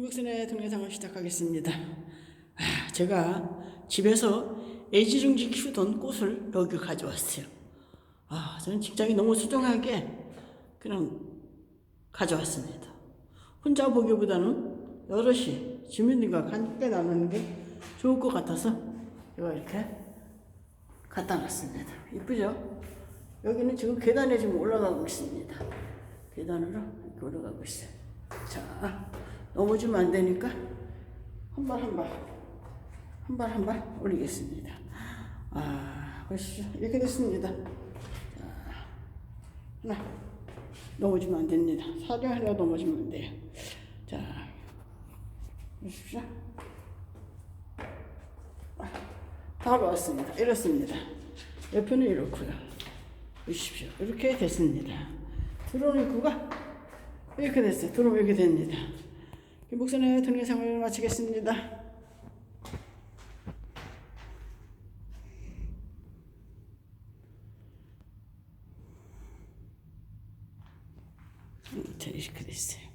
이목선의 동영상을 시작하겠습니다. 아, 제가 집에서 애지중지 키우던 꽃을 여기 가져왔어요. 아, 저는 직장이 너무 소중하게 그냥 가져왔습니다. 혼자 보기보다는 여럿이 주민들과 함께 나누는 게 좋을 것 같아서 제가 이렇게 갖다 놨습니다. 이쁘죠? 여기는 지금 계단에 지금 올라가고 있습니다. 계단으로 올라가고 있어요. 자, 넘어지면 안 되니까 한 발 한 발, 한 발 한 발 올리겠습니다. 아, 보시죠. 이렇게 됐습니다. 자, 하나, 넘어지면 안 됩니다. 사정 하나 넘어지면 안 돼요. 자, 보십시오. 다 왔습니다. 이렇습니다. 옆에는 이렇고요. 보십시오. 이렇게 됐습니다. 들어오는 입구가 이렇게 됐어요. 들어오면 이렇게 됩니다. 김복선의 동영상을 마치겠습니다. 자, 이렇게 됐어요.